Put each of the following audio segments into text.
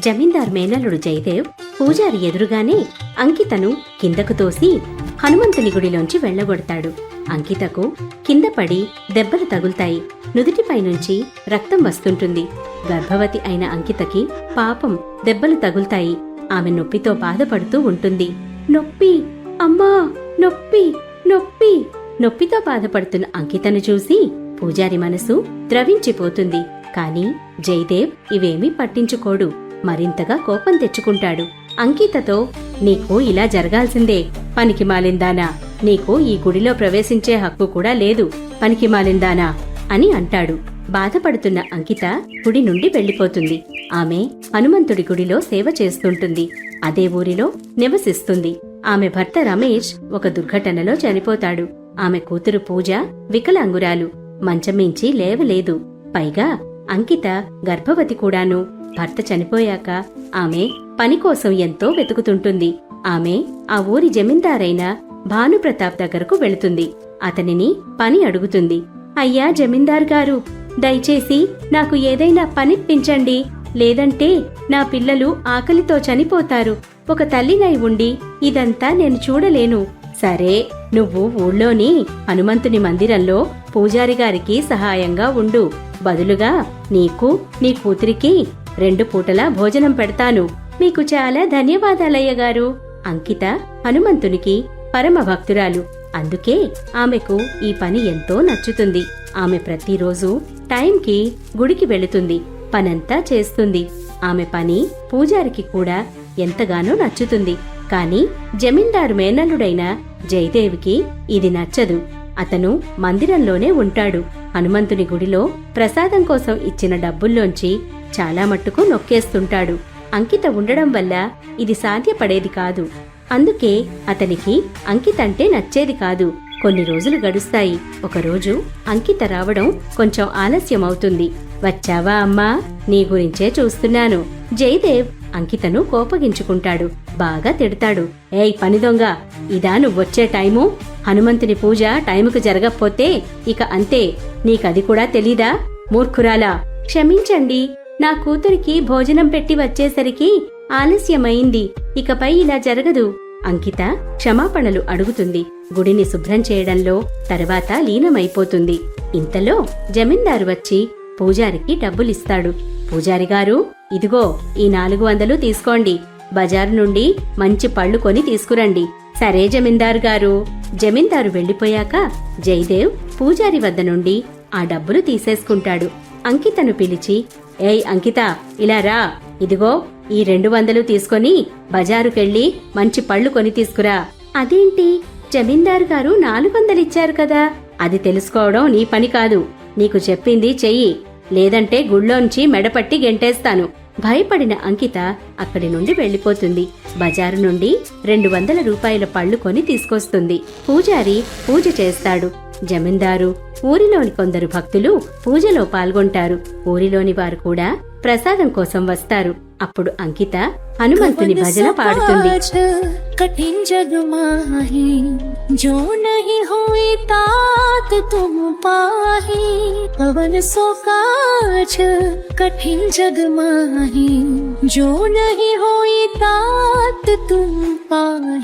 జమీందార్ మేనల్లుడు జయదేవ్ పూజారి ఎదురుగానే అంకితను కిందకు తోసి హనుమంతుని గుడిలోంచి వెళ్ళగొడతాడు. అంకితకు కింద పడి దెబ్బలు తగులుతాయి. నుదుటిపై నుంచి రక్తం వస్తుంటుంది. గర్భవతి అయిన అంకితకి పాపం దెబ్బలు తగులుతాయి. ఆమె నొప్పితో బాధపడుతూ ఉంటుంది. నొప్పి! అమ్మా! నొప్పి! నొప్పి! నొప్పితో బాధపడుతున్న అంకితను చూసి పూజారి మనసు ద్రవించిపోతుంది. కాని జయదేవ్ ఇవేమీ పట్టించుకోడు. మరింతగా కోపం తెచ్చుకుంటాడు. అంకితతో నీకు ఇలా జరగాల్సిందే. పనికి మాలిందానా? నీకు ఈ గుడిలో ప్రవేశించే హక్కు కూడా లేదు. పనికి మాలిందానా? అని అంటాడు. బాధపడుతున్న అంకిత గుడి నుండి వెళ్ళిపోతుంది ఆమె హనుమంతుడి గుడిలో సేవ చేస్తుంటుంది. అదే ఊరిలో నివసిస్తుంది. ఆమె భర్త రమేష్ ఒక దుర్ఘటనలో చనిపోతాడు. ఆమె కూతురు పూజ వికలాంగురాలు. మంచమించి లేవలేదు. పైగా అంకిత గర్భవతి కూడాను. భర్త చనిపోయాక ఆమె పని కోసం ఎంతో వెతుకుతుంటుంది. ఆమె ఆ ఊరి జమీందారైన భానుప్రతాప్ దగ్గరకు వెళుతుంది. అతనిని పని అడుగుతుంది. అయ్యా జమీందార్ గారు దయచేసి నాకు ఏదైనా పనిప్పించండి. లేదంటే నా పిల్లలు ఆకలితో చనిపోతారు. ఒక తల్లినై ఉండి ఇదంతా నేను చూడలేను. సరే నువ్వు ఊళ్ళోని హనుమంతుని మందిరంలో పూజారి గారికి సహాయంగా ఉండు. బదులుగా నీకు నీ కూతురికి రెండు పూటలా భోజనం పెడతాను. మీకు చాలా ధన్యవాదాలయ్య గారు. అంకిత హనుమంతునికి పరమ భక్తురాలు. అందుకే ఆమెకు ఈ పని ఎంతో నచ్చుతుంది. ఆమె ప్రతిరోజు టైంకి గుడికి వెళుతుంది. పనంతా చేస్తుంది. ఆమె పని పూజారికి కూడా ఎంతగానో నచ్చుతుంది. కాని జమీందారు మేనల్లుడైన జయదేవికి ఇది నచ్చదు. అతను మందిరంలోనే ఉంటాడు. హనుమంతుని గుడిలో ప్రసాదం కోసం ఇచ్చిన డబ్బుల్లోంచి చాలా మట్టుకు నొక్కేస్తుంటాడు. అంకిత ఉండడం వల్ల ఇది సాధ్యపడేది కాదు. అందుకే అతనికి అంకిత అంటే నచ్చేది కాదు. కొన్ని రోజులు గడుస్తాయి. ఒకరోజు అంకిత రావడం కొంచెం ఆలస్యమవుతుంది. వచ్చావా అమ్మా? నీ గురించే చూస్తున్నాను. జయదేవ్ అంకితను కోపగించుకుంటాడు. బాగా తిడతాడు. ఏయ్ పని దొంగ! ఇదా నువ్వొచ్చే టైము? హనుమంతుని పూజ టైముకు జరగకపోతే ఇక అంతే. నీకది కూడా తెలీదా? మూర్ఖురాలా! క్షమించండి. నా కూతురికి భోజనం పెట్టి వచ్చేసరికి ఆలస్యమైంది. ఇకపై ఇలా జరగదు. అంకిత క్షమాపణలు అడుగుతుంది. గుడిని శుభ్రం చేయడంలో తర్వాత లీనమైపోతుంది. ఇంతలో జమీందారు వచ్చి పూజారికి డబ్బులిస్తాడు. పూజారి గారు ఇదిగో ఈ నాలుగు వందలు తీసుకోండి. బజారు నుండి మంచి పళ్ళు కొని తీసుకురండి. సరే జమీందారు గారు. జమీందారు వెళ్ళిపోయాక జయదేవ్ పూజారి వద్ద నుండి ఆ డబ్బులు తీసేసుకుంటాడు. అంకితను పిలిచి ఏయ్ అంకిత ఇలా రా. ఇదిగో ఈ రెండు వందలు తీసుకొని బజారుకెళ్ళి మంచి పళ్ళు కొని తీసుకురా. అదేంటి? జమీందారు గారు నాలుగు వందలిచ్చారు కదా. అది తెలుసుకోవడం నీ పని కాదు. నీకు చెప్పింది చెయ్యి. లేదంటే గుళ్ళోంచి మెడపట్టి గెంటేస్తాను. భయపడిన అంకిత అక్కడి నుండి వెళ్ళిపోతుంది బజారు నుండి రెండు వందల రూపాయల పళ్ళు కొని తీసుకొస్తుంది. పూజారి పూజ చేస్తాడు. జమీందారు ఊరిలోని కొందరు భక్తులు పూజలో పాల్గొంటారు. ఊరిలోని వారు కూడా ప్రసాదం కోసం వస్తారు. అప్పుడు అంకిత హనుమంతుని భజన పాడుతుంది.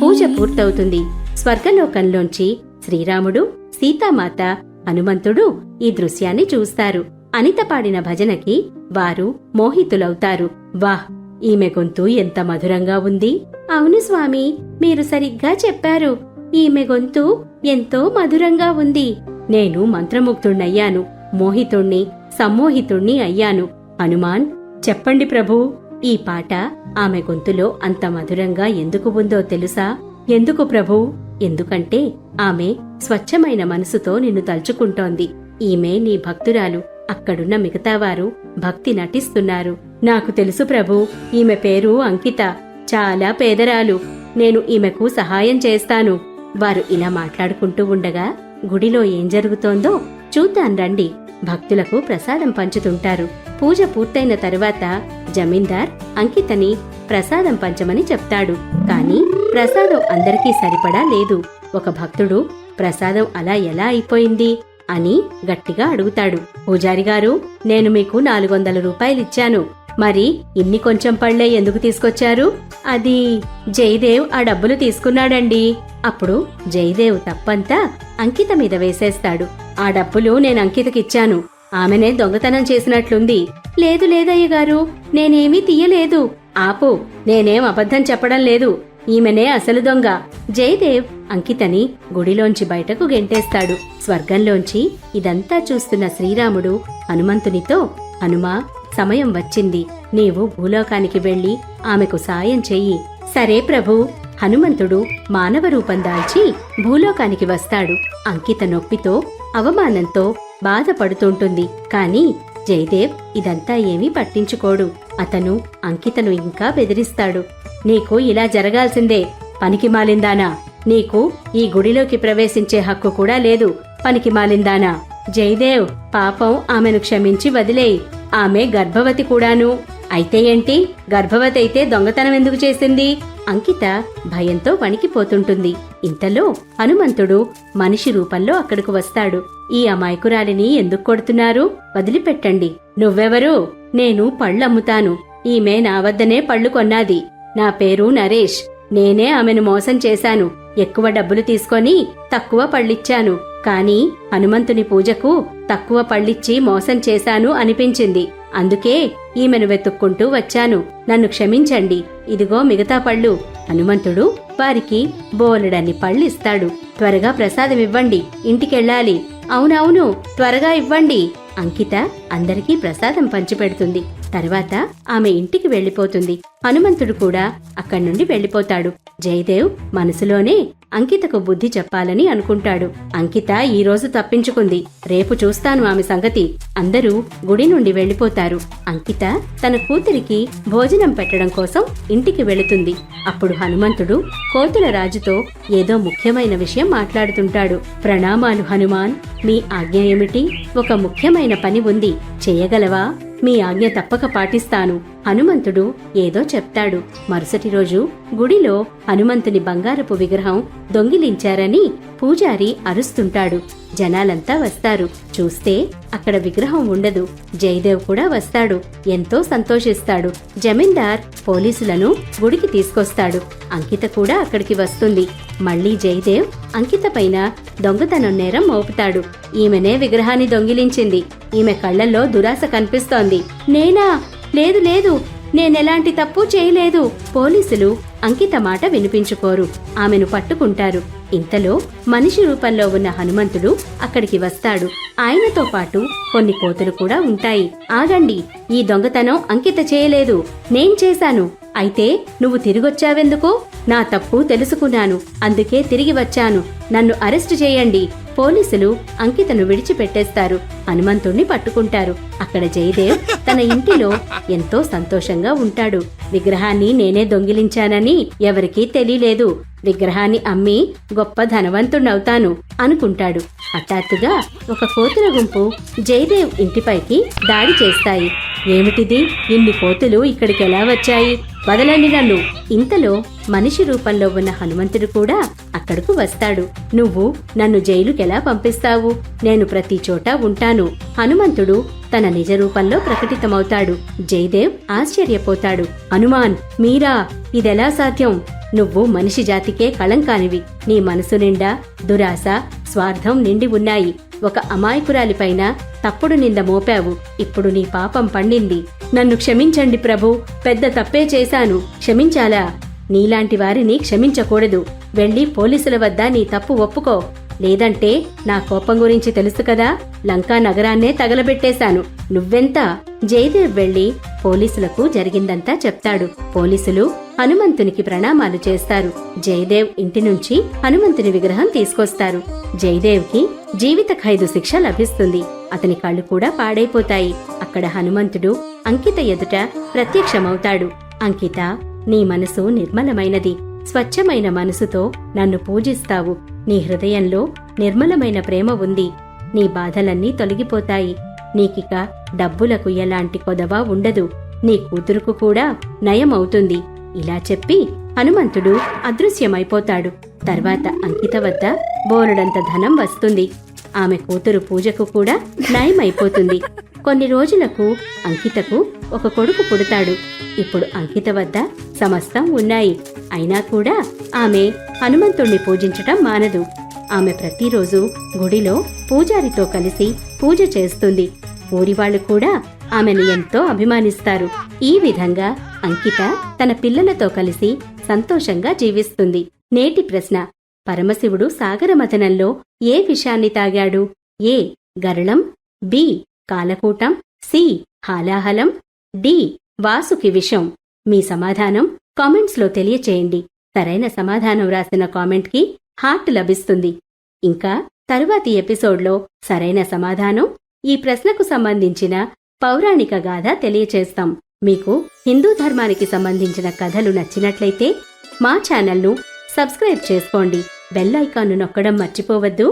పూజ పూర్తవుతుంది. స్వర్గలోకంలోంచి శ్రీరాముడు సీతామాత హనుమంతుడు ఈ దృశ్యాన్ని చూస్తారు. అనిత పాడిన భజనకి వారు మోహితులవుతారు. వాహ్! ఈమె గొంతు ఎంత మధురంగా ఉంది. అవును స్వామి మీరు సరిగ్గా చెప్పారు. ఈమె గొంతు ఎంతో మధురంగా ఉంది. నేను మంత్రముగ్ధుణ్ణయ్యాను. మోహితుణ్ణి సమ్మోహితుణ్ణి అయ్యాను. హనుమాన్ చెప్పండి ప్రభూ ఈ పాట ఆమె గొంతులో అంత మధురంగా ఎందుకు ఉందో తెలుసా? ఎందుకు ప్రభూ? ఎందుకంటే ఆమె స్వచ్ఛమైన మనసుతో నిన్ను తలుచుకుంటోంది. ఈమె నీ భక్తురాలు. అక్కడున్న మిగతావారు భక్తి నటిస్తున్నారు. నాకు తెలుసు ప్రభు ఈమె పేరు అంకిత. చాలా పేదరాలు. నేను ఈమెకు సహాయం చేస్తాను. వారు ఇలా మాట్లాడుకుంటూ ఉండగా గుడిలో ఏం జరుగుతోందో చూద్దాం రండి. భక్తులకు ప్రసాదం పంచుతుంటారు. పూజ పూర్తయిన తరువాత జమీందార్ అంకితని ప్రసాదం పంచమని చెప్తాడు. కానీ ప్రసాదం అందరికీ సరిపడా లేదు. ఒక భక్తుడు ప్రసాదం అలా ఎలా అయిపోయింది? అని గట్టిగా అడుగుతాడు. పూజారి గారు నేను మీకు నాలుగు వందల రూపాయలిచ్చాను. మరి ఇన్ని కొంచెం పళ్ళే ఎందుకు తీసుకొచ్చారు? అది జయదేవ్ ఆ డబ్బులు తీసుకున్నాడండి. అప్పుడు జయదేవ్ తప్పంతా అంకిత మీద వేసేస్తాడు. ఆ డబ్బులు నేను అంకితకిచ్చాను. ఆమెనే దొంగతనం చేసినట్లుంది. లేదు లేదయ్య గారు నేనేమీ తీయలేదు. ఆపు నేనేం అబద్ధం చెప్పడం లేదు. ఈమెనే అసలు దొంగ. జయదేవ్ అంకితని గుడిలోంచి బయటకు గెంటేస్తాడు. స్వర్గంలోంచి ఇదంతా చూస్తున్న శ్రీరాముడు హనుమంతునితో హనుమా సమయం వచ్చింది. నీవు భూలోకానికి వెళ్ళి ఆమెకు సాయం చెయ్యి. సరే ప్రభు. హనుమంతుడు మానవ రూపం దాల్చి భూలోకానికి వస్తాడు. అంకిత నొప్పితో అవమానంతో బాధపడుతుంటుంది. కాని జయదేవ్ ఇదంతా ఏమీ పట్టించుకోడు. అతను అంకితను ఇంకా బెదిరిస్తాడు. నీకు ఇలా జరగాల్సిందే. పనికి మాలిందానా? నీకు ఈ గుడిలోకి ప్రవేశించే హక్కు కూడా లేదు. పనికి మాలిందానా? జయదేవ్ పాపం ఆమెను క్షమించి వదిలేయ్. ఆమె గర్భవతి కూడాను. అయితే ఏంటి? గర్భవతి అయితే దొంగతనం ఎందుకు చేసింది? అంకిత భయంతో వణికిపోతుంటుంది. ఇంతలో హనుమంతుడు మనిషి రూపంలో అక్కడికి వస్తాడు. ఈ అమాయకురాలిని ఎందుకు కొడుతున్నారు? వదిలిపెట్టండి. నువ్వెవరు? నేను పళ్ళమ్ముతాను. ఈమె నా వద్దనే పళ్ళు కొన్నాది. నా పేరు నరేష్. నేనే ఆమెను మోసం చేశాను. ఎక్కువ డబ్బులు తీసుకొని తక్కువ పళ్ళిచ్చాను. కాని హనుమంతుని పూజకు తక్కువ పళ్ళిచ్చి మోసం చేశాను అనిపించింది. అందుకే ఈమెను వెతుక్కుంటూ వచ్చాను. నన్ను క్షమించండి. ఇదిగో మిగతా పళ్ళు. హనుమంతుడు వారికి బోలెడన్ని పళ్ళిస్తాడు. త్వరగా ప్రసాదం ఇవ్వండి. ఇంటికెళ్ళాలి. అవునవును త్వరగా ఇవ్వండి. అంకిత అందరికీ ప్రసాదం పంచిపెడుతుంది. తర్వాత ఆమె ఇంటికి వెళ్ళిపోతుంది. హనుమంతుడు కూడా అక్కడి నుండి వెళ్ళిపోతాడు. జయదేవ్ మనసులోనే అంకితకు బుద్ధి చెప్పాలని అనుకుంటాడు. అంకిత ఈ రోజు తప్పించుకుంది. రేపు చూస్తాను ఆమె సంగతి. అందరూ గుడి నుండి వెళ్ళిపోతారు. అంకిత తన కూతురికి భోజనం పెట్టడం కోసం ఇంటికి వెళుతుంది. అప్పుడు హనుమంతుడు కోతుల రాజుతో ఏదో ముఖ్యమైన విషయం మాట్లాడుతుంటాడు. ప్రణామాలు హనుమాన్ మీ ఆజ్ఞ ఏమిటి? ఒక ముఖ్యమైన పని ఉంది. చేయగలవా? మీ ఆజ్ఞ తప్పక పాటిస్తాను. హనుమంతుడు ఏదో చెప్తాడు. మరుసటి రోజు గుడిలో హనుమంతుని బంగారపు విగ్రహం దొంగిలించారని పూజారి అరుస్తుంటాడు. జనాలంతా వస్తారు. చూస్తే అక్కడ విగ్రహం ఉండదు. జయదేవ్ కూడా వస్తాడు. ఎంతో సంతోషిస్తాడు. జమీందార్ పోలీసులను గుడికి తీసుకొస్తాడు. అంకిత కూడా అక్కడికి వస్తుంది. మళ్ళీ జయదేవ్ అంకిత పైన దొంగతనం నేరం మోపుతాడు. ఈమెనే విగ్రహాన్ని దొంగిలించింది. ఈమె కళ్ళల్లో దురాశ కనిపిస్తోంది. నేనా? లేదు లేదు. నేనెలాంటి తప్పు చేయలేదు. పోలీసులు అంకిత మాట వినిపించుకోరు. ఆమెను పట్టుకుంటారు. ఇంతలో మనిషి రూపంలో ఉన్న హనుమంతుడు అక్కడికి వస్తాడు. ఆయనతో పాటు కొన్ని కోతులు కూడా ఉంటాయి. ఆగండి. ఈ దొంగతనం అంకిత చేయలేదు. నేను చేశాను. అయితే నువ్వు తిరిగొచ్చావెందుకు? నా తప్పు తెలుసుకున్నాను. అందుకే తిరిగి వచ్చాను. నన్ను అరెస్టు చేయండి. పోలీసులు అంకితను విడిచిపెట్టేస్తారు. హనుమంతుణ్ణి పట్టుకుంటారు. అక్కడ జయదేవ్ తన ఇంటిలో ఎంతో సంతోషంగా ఉంటాడు. విగ్రహాన్ని నేనే దొంగిలించానని ఎవరికీ తెలియలేదు. విగ్రహాన్ని అమ్మి గొప్ప ధనవంతుణ్ణవుతాను అనుకుంటాడు. హఠాత్తుగా ఒక కోతుల గుంపు జయదేవ్ ఇంటిపైకి దాడి చేస్తాయి. ఏమిటిది? ఇన్ని కోతులు ఇక్కడికి ఎలా వచ్చాయి? వదలండి నన్ను. ఇంతలో మనిషి రూపంలో ఉన్న హనుమంతుడు కూడా అక్కడకు వస్తాడు. నువ్వు నన్ను జైలుకెలా పంపిస్తావు? నేను ప్రతి చోట ఉంటాను. హనుమంతుడు తన నిజ రూపంలో ప్రకటితమవుతాడు. జయదేవ్ ఆశ్చర్యపోతాడు. హనుమాన్ మీరా ఇదెలా సాధ్యం? నువ్వు మనిషి జాతికే కళంకానివి. నీ మనసు నిండా దురాశ స్వార్థం నిండి ఉన్నాయి. ఒక అమాయకురాలిపైన తప్పుడు నింద మోపావు. ఇప్పుడు నీ పాపం పండింది. నన్ను క్షమించండి ప్రభు. పెద్ద తప్పే చేశాను. క్షమించాలా? నీలాంటి వారిని క్షమించకూడదు. వెళ్ళి పోలీసుల వద్ద నీ తప్పు ఒప్పుకో. లేదంటే నా కోపం గురించి తెలుసు కదా? లంకా నగరాన్నే తగలబెట్టేశాను. నువ్వెంత? జయదేవ్ వెళ్ళి పోలీసులకు జరిగిందంతా చెప్తాడు. పోలీసులు హనుమంతునికి ప్రణామాలు చేస్తారు. జయదేవ్ ఇంటి నుంచి హనుమంతుని విగ్రహం తీసుకొస్తారు. జయదేవ్కి జీవిత ఖైదు శిక్ష లభిస్తుంది. అతని కళ్ళు కూడా పాడైపోతాయి. అక్కడ హనుమంతుడు అంకిత ఎదుట ప్రత్యక్షమవుతాడు. అంకిత నీ మనసు నిర్మలమైనది. స్వచ్ఛమైన మనసుతో నన్ను పూజిస్తావు. నీ హృదయంలో నిర్మలమైన ప్రేమ ఉంది. నీ బాధలన్నీ తొలగిపోతాయి. నీకిక డబ్బులకు ఎలాంటి కొదవ ఉండదు. నీ కూతురుకు కూడా నయమవుతుంది. ఇలా చెప్పి హనుమంతుడు అదృశ్యమైపోతాడు. తర్వాత అంకిత వద్ద బోలెడంత ధనం వస్తుంది. ఆమె కూతురు పూజకు కూడా నయమైపోతుంది. కొన్ని రోజులకు అంకితకు ఒక కొడుకు పుడతాడు. ఇప్పుడు అంకిత వద్ద సమస్తం ఉన్నాయి. అయినా కూడా ఆమె హనుమంతుణ్ణి పూజించటం మానదు. ఆమె ప్రతిరోజు గుడిలో పూజారితో కలిసి పూజ చేస్తుంది. ఊరివాళ్ళు కూడా ఆమెను ఎంతో అభిమానిస్తారు. ఈ విధంగా అంకిత తన పిల్లలతో కలిసి సంతోషంగా జీవిస్తుంది. నేటి ప్రశ్న పరమశివుడు సాగరమథనంలో ఏ విషాన్ని తాగాడు? ఏ. గరళం బి. కాలకూటం సి. హాలాహలం డి. వాసుకి విషం. మీ సమాధానం కామెంట్స్లో తెలియచేయండి. సరైన సమాధానం రాసిన కామెంట్కి హార్ట్ లభిస్తుంది. ఇంకా తరువాతి ఎపిసోడ్లో సరైన సమాధానం ఈ ప్రశ్నకు సంబంధించిన పౌరాణిక గాథ తెలియచేస్తాం. మీకు హిందూ ధర్మానికి సంబంధించిన కథలు నచ్చినట్లయితే మా ఛానల్ను సబ్స్క్రైబ్ చేసుకోండి. బెల్ ఐకాన్ను నొక్కడం మర్చిపోవద్దు.